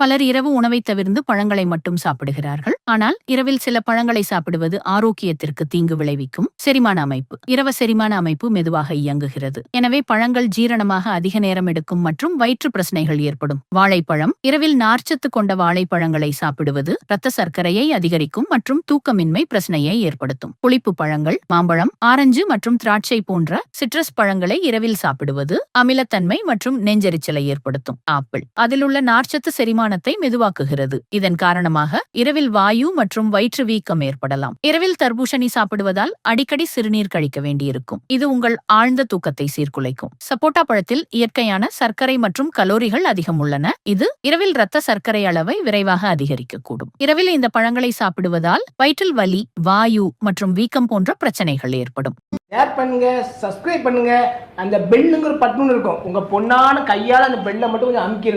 பலர் இரவு உணவை தவிர்ந்து பழங்களை மட்டும் சாப்பிடுகிறார்கள். ஆனால் இரவில் சில பழங்களை சாப்பிடுவது ஆரோக்கியத்திற்கு தீங்கு விளைவிக்கும். செரிமான அமைப்பு. இரவ செரிமான அமைப்பு மெதுவாக இயங்குகிறது. எனவே பழங்கள் ஜீரணமாக அதிக நேரம் எடுக்கும் மற்றும் வயிற்று பிரச்சனைகள் ஏற்படும். வாழைப்பழம். இரவில் நார்ச்சத்து கொண்ட வாழைப்பழங்களை சாப்பிடுவது இரத்த சர்க்கரையை அதிகரிக்கும் மற்றும் தூக்கமின்மை பிரச்சனையை ஏற்படுத்தும். புளிப்பு பழங்கள். மாம்பழம் ஆரஞ்சு மற்றும் திராட்சை போன்ற சிட்ரஸ் பழங்களை இரவில் சாப்பிடுவது அமிலத்தன்மை மற்றும் நெஞ்செரிச்சலை ஏற்படுத்தும். ஆப்பிள். அதில் உள்ள நார்ச்சத்து செரிமானத்தை மெதுவாக்குகிறது. இதன் காரணமாக இரவில் வாயு மற்றும் வயிற்று வீக்கம் ஏற்படலாம். இரவில் தர்பூசணி சாப்பிடுவதால் அடிக்கடி சிறுநீர் கழிக்க வேண்டியிருக்கும். இது உங்கள் ஆழ்ந்த தூக்கத்தை சீர்குலைக்கும். சப்போட்டா பழத்தில் இயற்கையான சர்க்கரை மற்றும் கலோரிகள் அதிகம் உள்ளன. இது இரவில் இரத்த சர்க்கரை அளவை விரைவாக அதிகரிக்கக்கூடும். இரவில் இந்த பழங்களை சாப்பிடுவதால் வயிற்றில் வலி வாயு மற்றும் வீக்கம் போன்ற பிரச்சனைகள் ஏற்படும். ஷேர் பண்ணுங்க சப்ஸ்கிரைப் பண்ணுங்க. அந்த பெல்லுங்கிற பட்டன் இருக்கும். உங்க பொண்ணான கையால அந்த பெல்லை மட்டும் கொஞ்சம் அமுக்கிருங்க.